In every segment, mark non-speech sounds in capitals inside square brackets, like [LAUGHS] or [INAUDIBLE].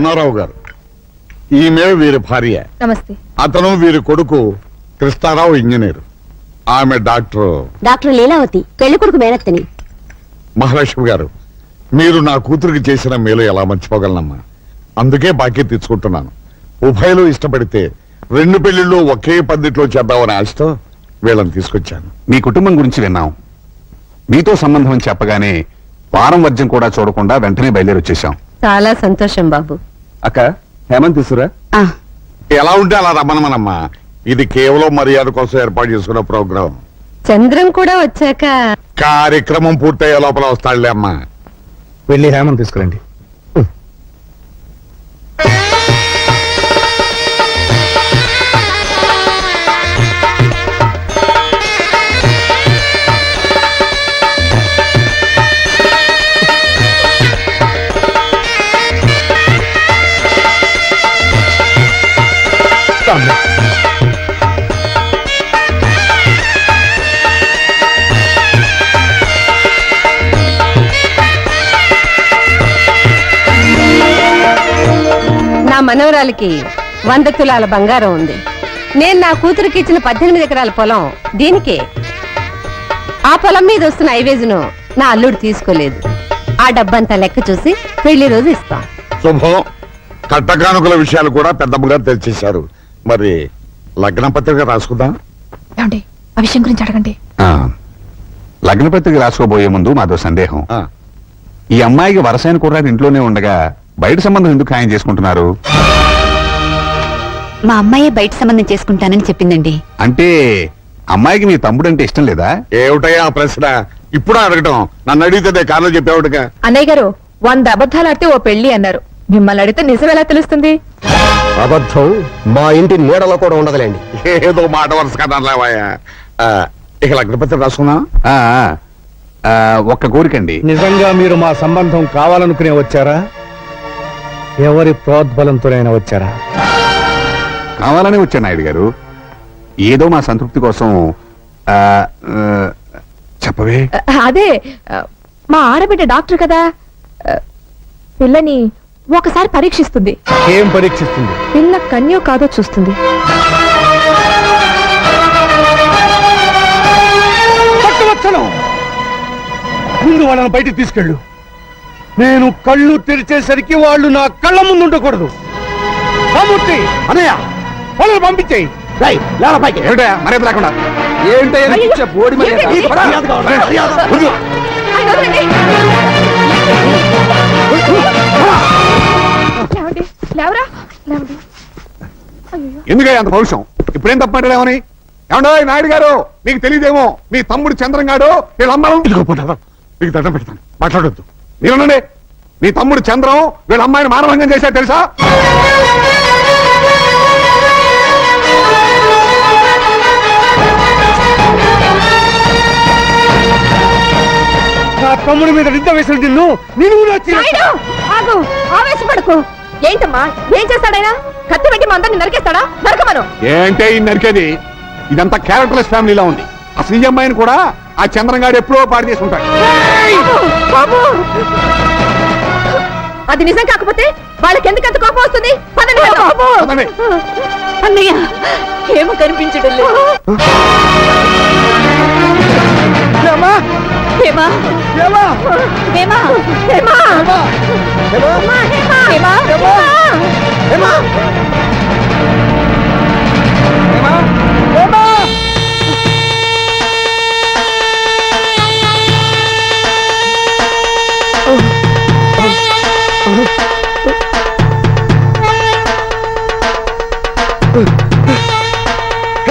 పొన్నారావు గారు. ఈమె వీరి భార్య. నమస్తే. అతను వీరి కొడుకు కృష్ణారావు ఇంజనీర్. ఆమె డాక్టర్ డాక్టర్ లీలావతి పెళ్ళి కొడుకు మేనత్తని. మహాలక్ష్మి గారు మీరు నా కూతురికి చేసిన మేలు ఎలా మర్చిపోగలనమ్మా? అందుకే బాకీ తెచ్చుకుంటున్నాను ఉభయలు ఇష్టపడితే రెండు పెళ్ళిళ్ళు ఒకే పద్ధతిలో చేద్దామని ఆశతో వీళ్ళని తీసుకొచ్చాను. మీ కుటుంబం గురించి విన్నాం. మీతో సంబంధం అని చెప్పగానే వారం వర్జం కూడా చూడకుండా వెంటనే బయలుదేరి వచ్చేసాం చాలా సంతోషం బాబు. అక్క హేమంత్ తీసురా ఆ, ఎలా ఉంటే అలా రమ్మనమనమ్మా. ఇది కేవలం మర్యాద కోసం ఏర్పాటు చేసుకున్న ప్రోగ్రాం. చంద్రం కూడా వచ్చాక కార్యక్రమం పూర్తయ్యే లోపల వస్తాడులే అమ్మా. వెళ్ళి హేమని తీసుకురండి. మనవరాలికి వంద తులాల బంగారం ఉంది. నేను నా కూతురికి ఇచ్చిన పద్దెనిమిది ఎకరాల పొలం దీనికే. ఆ పొలం మీద వస్తున్న ఐవేజును నా అల్లుడు తీసుకోలేదు. ఆ డబ్బంతా లెక్క చూసి పెళ్ళి రోజు ఇస్తాం. శుభం. కట్టకానుకల విషయాలు కూడా పెద్దమ్మగా తెలిసేశారు మరి లగ్న పత్రిక రాసుకుందాం? ఏమండి ఆ విషయం గురించి అడగండి. ఆ, లగ్న పత్రిక రాసుకోబోయే ముందు మాదో సందేహం. ఆ, ఈ అమ్మాయికి వరసైన కుర్రాడు ఇంట్లోనే ఉండగా బయట సంబంధం ఎందుకు ఖాయం చేసుకుంటున్నారు? మా అమ్మాయే బయట సంబంధం చేసుకుంటానని చెప్పిందండి. అంటే అమ్మాయికి మీ తమ్ముడు అంటే ఇష్టం లేదా? ఏమిటయ్యా ఆ ప్రశ్న? ఇప్పుడు అడగటం? నన్ను అడిగితే కారణం చెప్పేవాడుగా. అన్నయ్య గారు వంద అబద్ధాలు ఆడితే ఓ పెళ్ళి అన్నారు. మిమ్మల్ని అడిగితే నిజం ఎలా తెలుస్తుంది? అబద్ధం మా ఇంటి నీడలో కూడా ఉండదులేండి. ఏదో మాట వరుస కదలేవాయా ఇక లగ్న పత్రిక రాసుకుందాం ఆ, ఆ, ఒక్క కోరికండి. నిజంగా మీరు మా సంబంధం కావాలనుకునే వచ్చారా? ఎవరి ప్రోద్బలంతోనైనా వచ్చారా? కావాలనే వచ్చాను నాయుడు గారు. ఏదో మా సంతృప్తి కోసం ఆ, ఆ, చెప్పవే? అదే మా ఆడబిడ్డ డాక్టర్ కదా? పిల్లని ఒకసారి పరీక్షిస్తుంది. ఏం పరీక్షిస్తుంది? పిల్ల కన్యో కాదో చూస్తుంది. పట్టువచ్చను! ముందు వాళ్ళని బయటికి తీసుకెళ్ళు. నేను కళ్ళు తెరిచేసరికి వాళ్ళు నా కళ్ళ ముందు ఉండకూడదు. రామూర్తి! అనయ్య వాళ్ళని పంపించేయి ఏమిటా మర్యాద లేకుండా లేవరా? లేవండి. ఎందుకయ్యా అంత పౌరుషం? ఇప్పుడేం తప్పలేమని ఏమండో నాయుడు గారు? మీకు తెలియదేమో మీ తమ్ముడు చంద్రం గాడు వీళ్ళ అమ్మాయి ఇదిగోపోతావా? మీకు దండం పెడతాను. మాట్లాడొద్దు. మీరునండి మీ తమ్ముడు చంద్రం వీళ్ళ అమ్మాయిని మానభంగం చేశా తెలుసా? నా తమ్ముడి మీద నిద్ద వేసిన నిన్ను నేను ఆగు ఆవేశపడకు. ఏంటమ్మా ఏం చేస్తాడైనా? కత్తి పెట్టి మా అందరిని నరికేస్తాడా? నరకమను. ఏంటే ఈ నరికేది? ఇదంతా క్యారెక్టర్లెస్ ఫ్యామిలీలా ఉంది. అసలు ఈ అమ్మాయిని కూడా ఆ చంద్రం గారు ఎప్పుడో పాడు చేసి ఉంటాడు! అది నిజం కాకపోతే వాళ్ళకి ఎందుకు అంత కోపం వస్తుంది పదండి వెళ్దాం. పదండి. అన్నయ్య ఏమో కనిపించడం లేదు? హేమా? హేమా!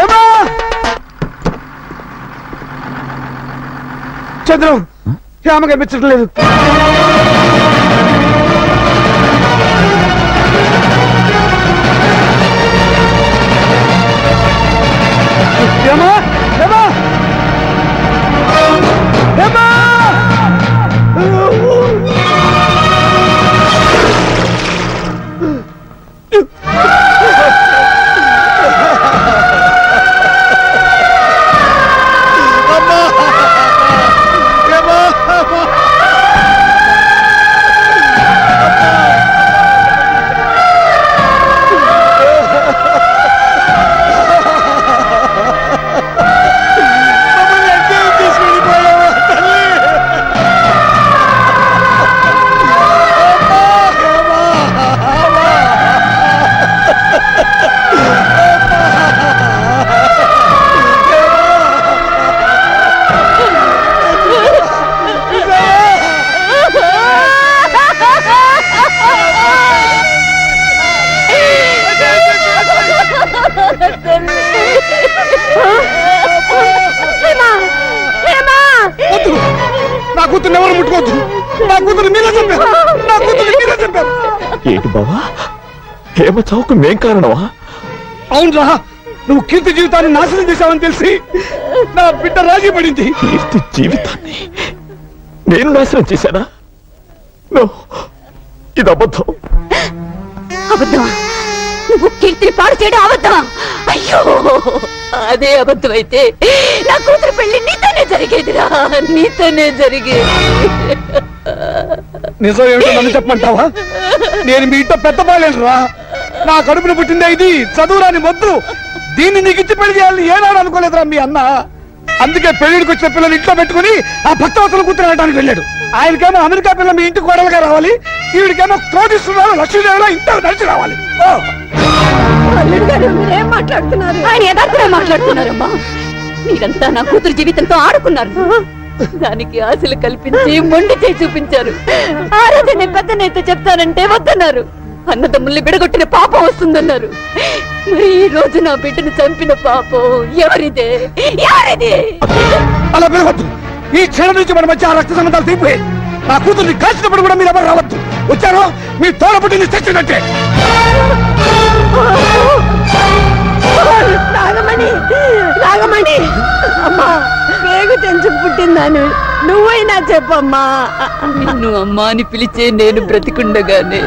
ఏమ్మా? చంద్రం శ్యామ కనిపించట్లేదు కూతురు ఎవరు ముట్టుకోవద్దు? నా కూతురు మీరే చెప్పారు నా కూతురు మీరే చెప్పారు ఏంటి బావా? హేమ చావుకు మేం కారణమా? అవునరా నువ్వు కీర్తి జీవితాన్ని నాశనం చేశావని తెలిసి నా బిడ్డ రాజీ పడింది. కీర్తి జీవితాన్ని నేను నాశనం చేశానా? నో ఇది అబద్ధం. అబద్ధమా? నువ్వు కీర్తిని పాడు చేయడం అబద్ధమా? అయ్యో అదే అబద్ధం అయితే నా కూతురు పెళ్ళి నీతోనే జరిగేదిరా? నీతోనే జరిగేది నిజం ఏమిటో నన్ను చెప్పమంటావా? నేను మీ ఇంట్లో పెద్ద బాలేనురా. నా కడుపున పుట్టిందే ఇది. చదువురాని మొద్దు. దీన్ని నీకు ఇచ్చి పెళ్ళి చేయాలని ఏనాడు అనుకోలేదురా మీ అన్న. అందుకే పెళ్ళిడికి వచ్చిన పిల్లలు ఇంట్లో పెట్టుకుని ఆ భక్తవసల కూతురు వెళ్ళాడు. ఆయనకేమో అమెరికా పిల్ల మీ ఇంటికి కోడలుగా రావాలి. ఈవిడికేమో కోటిస్తున్నారు లక్ష్మీదేవిలో ఇంట్లో నడిచి రావాలి. మాట్లాడుతున్నారు? ఆయన మాట్లాడుతున్నారమ్మా. మీరంతా నా కూతురు జీవితంతో ఆడుకున్నారు. దానికి ఆశలు కల్పించి మొండి చేయి చూపించారు. ఆ రోజు నేను పెద్ద నేత చెప్తానంటే వద్దన్నారు. అన్నదమ్ముల్ని విడగొట్టిన పాపం వస్తుందన్నారు. మరి ఈ రోజు నా బిడ్డను చంపిన పాపం ఎవరిదే? ఎవరిది? అలా పిలవద్దు ఈ క్షణం నుంచి మన మధ్య ఆ రక్త సంబంధాలు తీపోయి నా కూతుర్ని కాల్చినప్పుడు కూడా మీరు ఎవరు రావద్దు. వచ్చారో మీ తోడ పుట్టింది నాగమణి అమ్మా పేగు తెంచి పుట్టిందాను నువ్వైనా చెప్పమ్మా. నిన్ను అమ్మా అని పిలిచే నేను బ్రతికుండగానే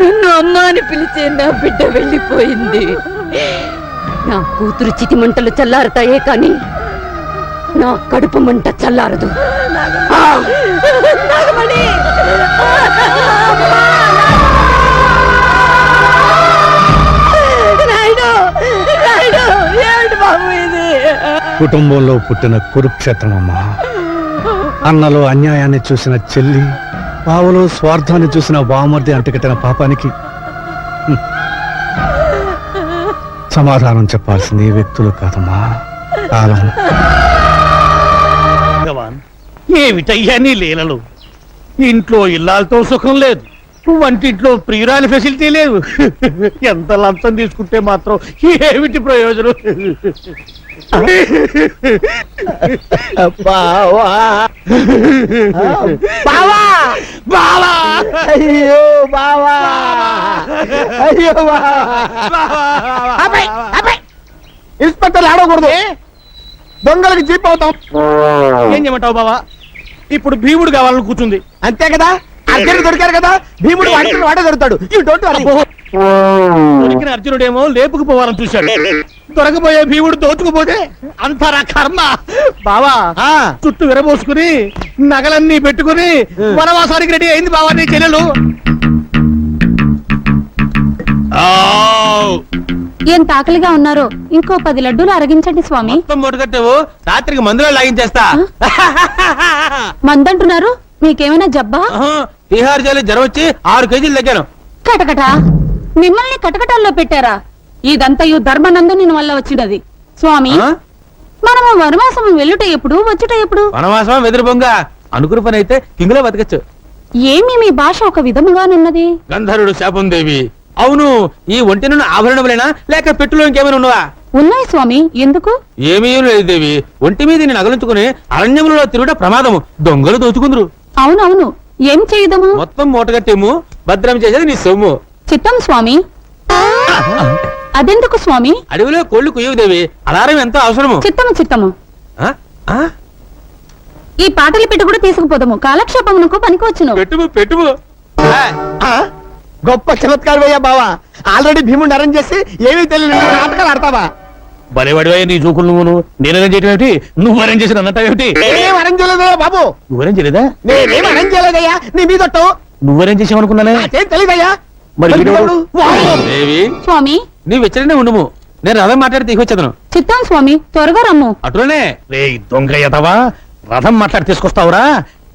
నిన్ను అమ్మా అని పిలిచే నా బిడ్డ వెళ్ళిపోయింది. నా కూతురు చితి మంటలు చల్లారుతాయే కాని నా కడుపు మంట చల్లారదు! నాగమణి. కుటుంబంలో పుట్టిన కురుక్షేత్రమమ్మా. అన్నలో అన్యాయాన్ని చూసిన చెల్లి బావలో స్వార్థాన్ని చూసిన వామర్ది అంటగట్టిన పాపానికి సమాధానం చెప్పాల్సింది వ్యక్తులు కాదమ్మా. కాలం భగవాన్ ఏమిటయ్యా నీ లీలలు? ఇంట్లో ఇల్లాలతో సుఖం లేదు. వంటింట్లో ప్రియురాలి ఫెసిలిటీ లేదు. [LAUGHS] ఎంత లంచం తీసుకుంటే మాత్రం ఏమిటి ప్రయోజనం? బావా. బావా. అయ్యో బావా. అయ్యో ఇన్స్పెక్టర్ ఆడకూడదు. దొంగలకి జీప్ అవుతాం. ఏం చేయమంటావు బావా? ఇప్పుడు భీముడు కావాలని కూర్చుంది. అంతే కదా? అర్జునుడు దొరికారు కదా? భీముడు వాడి వాడే దొరుకుతాడు. యూ డోంట్ వరీ దొరికిన అర్జునుడేమో లేపుకుపోవాలని చూశాడు. దొరకపోయే భీముడు దోచుకుపోతే అంతరా కర్మ. బావా చుట్టూ విరబోసుకుని నగలన్నీ పెట్టుకుని వనవాసానికి రెడీ అయింది బావా నీ చెల్లెలు. ఎంత ఆకలిగా ఉన్నారో? ఇంకో పది లడ్డూలు అరగించండి స్వామి. మూటగట్టేవు రాత్రికి మందులో లాగించేస్తా? మందంటున్నారు? మీకేమైనా జబ్బా? బీహార్ జైలు జ్వరం వచ్చి ఆరు కేజీలు తగ్గాను. కటకట. మిమ్మల్ని కటకటాల్లో పెట్టారా? ఇదంతయు ధర్మనందుని వల్ల వచ్చినది. స్వామి? మనము వనవాసం వెళ్ళుట ఎప్పుడు వచ్చుట ఎప్పుడు? వనవాసం వెదురు బొంగ? అనుకున్న పని అయితే కింగులో బతకచ్చు. ఏమి మీ భాష ఒక విధముగానున్నది? గంధర్వుడు శాపం దేవి. అవును ఈ ఒంటి నుండి ఆభరణములేనా లేక పెట్టులో ఇంకేమైనా ఉన్నవా? ఉన్నాయి స్వామి ఎందుకు? ఏమీ లేదు దేవి. ఒంటి మీద నగలుంచుకుని అరణ్యములలో తిరుగుట ప్రమాదము. దొంగలు దోచుకుందరు. అవునవును ఏం చేయదము? మొత్తం మూటగట్టేము భద్రం చేసేది నీ సొమ్ము. చిత్తం స్వామి అదెందుకు స్వామి? అడవిలో కోళ్ళు కుయ్యవు దేవి అలారం ఎంతో అవసరము. చిత్తము చిత్తము. ఆ? ఆ? ఈ పాటలు పెట్టి కూడా తీసుకుపోదాము. కాలక్షేపమునకు పనికి వచ్చును పెట్టుము. పెట్టుము ఆ, గొప్ప చమత్కారం అయ్యా బావా. ఆల్రెడీ భీముడు అరేంజ్ చేసి ఏమీ తెలియదు నాటకాలు ఆడతావా? భలేవాడివా నీ జూకులు నువ్వు నేనేం చేయటం ఏమిటి నువ్వు అరేంజ్ చేసిన అన్నట్టు నేనేం అరేంజ్ చేయలేదయ్యా బాబు. నువ్వు అరేంజ్ చేయలేదా? నేనేం అరేంజ్ చేయలేదయ్యా. నీ మీదొట్టు. నువ్వు అరేంజ్ చేసావనుకున్నానే? నాకేం తెలియదయ్యా మరి వీడెవడు? వామ్మో! దేవి స్వామి నీ వెచ్చడనే ఉండుము నేను రథం మాట్లాడి తీసుకొచ్చాను చిత్తం స్వామి త్వరగా రమ్ము అటులోనే రే దొంగ ఎదవా రథం మాట్లాడి తీసుకొస్తావురా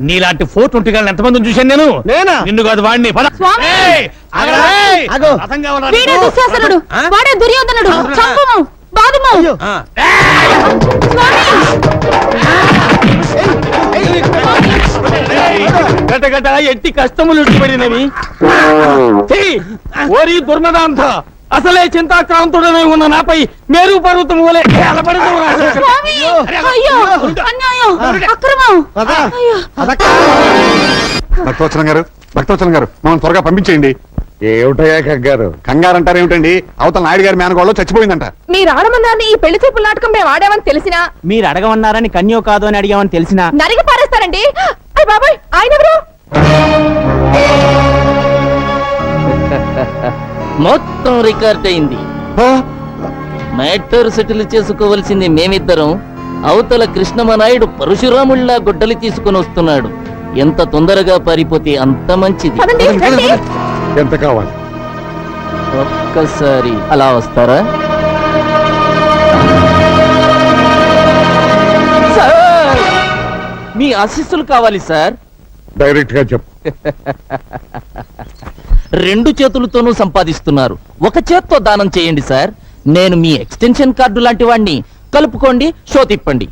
నీలాంటి ఫోర్ ట్వంటీ గాలను ఎంతమందిని చూశాను నేను నేనా? నిన్ను కాదు వాడిని పద స్వామి! ఏయ్, ఆగరా, ఏయ్, ఆగు. రథం కావాలా వీడే నీకు? దుశ్శాసనుడు ఆ? వాడే దుర్యోధనుడు అవునా? చంపుము బాదుము ఆ. గట గట ఎట్టి కష్టములు పడినవి ఓరి దుర్మదాంత అసలే చింతాక్రాంతుడనే ఉన్న నాపై మేరు పర్వతం వలె భక్తవచనం గారు భక్తవచనం గారు మమ్మల్ని త్వరగా పంపించేయండి. ఏమిటయ్యా కంగారు కంగారు అంటారు ఏమిటండి? అవతల నాయుడు గారి మేనగోళ్ళు చచ్చిపోయిందంట. మీరు ఆడమన్నారని ఈ పెళ్ళి చూపుల నాటకం మేము ఆడామని తెలిసినా? మీరు అడగమన్నారని కన్యో కాదు అని అడిగామని తెలిసిన? నరిగి పారేస్తారండి. బాబాయ్ ఆయన ఎవరు? మొత్తం రికార్డ్ అయింది. మ్యాటర్ సెటిల్ చేసుకోవలసింది మేమిద్దరం. అవతల కృష్ణమనాయుడు పరశురాముళ్ళా గుడ్డలి తీసుకుని వస్తున్నాడు. ఎంత తొందరగా పారిపోతే అంత మంచిది. ఎంత కావాలి? ఒక్కసారి అలా వస్తారా? మీ ఆశీస్సులు కావాలి సార్. డైరెక్ట్గా చెప్పు. [LAUGHS] రెండు చేతులతోనూ సంపాదిస్తున్నారు. ఒక చేత్తో దానం చేయండి సార్. నేను మీ ఎక్స్టెన్షన్ కార్డు లాంటి వాణ్ణి. కలుపుకోండి షో తిప్పండి.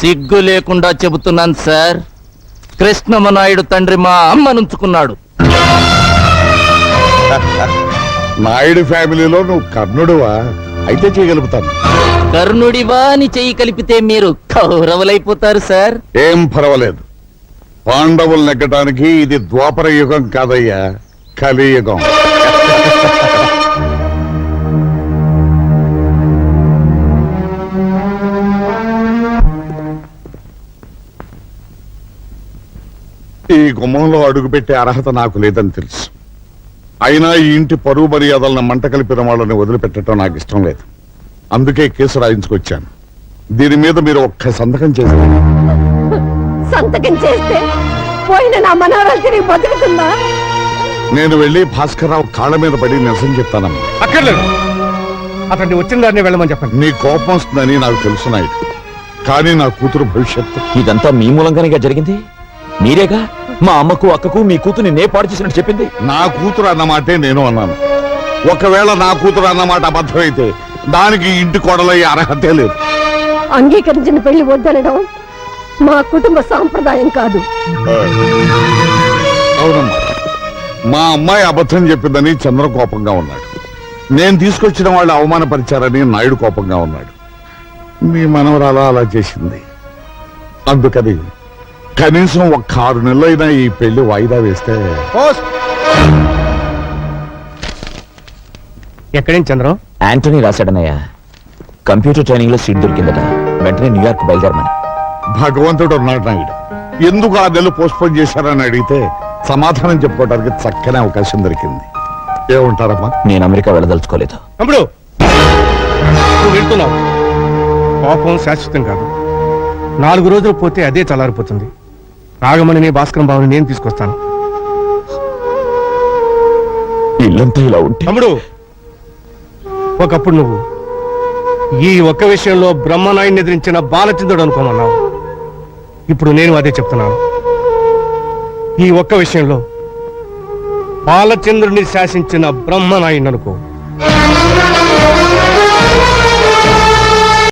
సిగ్గు లేకుండా చెబుతున్నాను సార్. కృష్ణమనాయుడు తండ్రి మా అమ్మనుంచుకున్నాడు. [LAUGHS] నాయుడు ఫ్యామిలీలో నువ్వు కర్ణుడువా? అయితే చేయగలుగుతాను. కర్ణుడివా అని చెయ్యి కలిపితే మీరు కౌరవులైపోతారు సార్. ఏం పర్వాలేదు. పాండవులు నెగ్గటానికి ఇది ద్వాపర యుగం కాదయ్యా కలియుగం. ఈ గుమ్మంలో అడుగుపెట్టే అర్హత నాకు లేదని తెలుసు. అయినా ఈ ఇంటి పరువు మర్యాదలను మంట కలిపిన వాళ్ళని వదిలిపెట్టడం నాకు ఇష్టం లేదు. అందుకే కేసు రాయించుకొచ్చాను. దీని మీద మీరు ఒక్క సంతకం చేశారు. సంతకం చేస్తే పోయిన నా మనవరాలు తిరిగి బతుకుతుందా నేను వెళ్ళి భాస్కర్రావు కాళ్ళ మీద పడి నిరసన చెప్తానమ్మా. అక్కర్లేదు. అతన్ని వచ్చిన దాన్ని వెళ్ళమని చెప్పండి. నీ కోపం వస్తుందని నాకు తెలుసు నాయుడు. కానీ నా కూతురు భవిష్యత్తు. ఇదంతా మీ మూలంగానేగా జరిగింది? మీరేగా? మా అమ్మకు అక్కకు మీ కూతుర్ని నే పాడు చేసినట్టు చెప్పింది? నా కూతురు అన్నమాటే నేను అన్నాను. ఒకవేళ నా కూతురు అన్నమాట అబద్ధమైతే దానికి ఇంటి కోడలయ్యే అర్హతే లేదు. అంగీకరించిన పెళ్ళి వద్దనడం మా కుటుంబ సాంప్రదాయం కాదు. అవునమ్మా. మా అమ్మాయి అబద్ధం చెప్పిందని చంద్ర కోపంగా ఉన్నాడు. నేను తీసుకొచ్చిన వాళ్ళు అవమానపరిచారని నాయుడు కోపంగా ఉన్నాడు. మీ మనవరాలు అలా చేసింది. అందుకని కనీసం ఒక్క ఆరు నెలలైనా ఈ పెళ్ళి వాయిదా వేస్తే ఎక్కడేం చంద్రం? యాంటనీ రాశాడనయ్య కంప్యూటర్ ట్రైనింగ్లో సీట్ దొరికిందట. వెంటనే న్యూయార్క్ బయలుదేరమని. భగవంతుడు ఉన్నాడు నాయుడు. ఎందుకు ఆ నెల పోస్ట్పోన్ చేశారని అడిగితే సమాధానం చెప్పుకోవడానికి చక్కని అవకాశం దొరికింది. ఏముంటారమ్మా? నేను అమెరికా వెళ్ళదలుచుకోలేదు. తమ్ముడు! నువ్వు వెళ్తున్నావు. కోపం శాశ్వతం కాదు. నాలుగు రోజులు పోతే అదే చల్లారిపోతుంది. నాగమణిని భాస్కరం బాబుని నేను తీసుకొస్తాను. ఇల్లంతా ఇలా ఉంటే తమ్ముడు! ఒకప్పుడు నువ్వు ఈ ఒక్క విషయంలో బ్రహ్మనాయుడిని ఎదిరించిన బాలచంద్రుడు అనుకోమన్నావు. ఇప్పుడు నేను అదే చెప్తున్నాను. ఈ ఒక్క విషయంలో బాలచంద్రుడిని శాసించిన బ్రహ్మనాయుడిని అనుకో.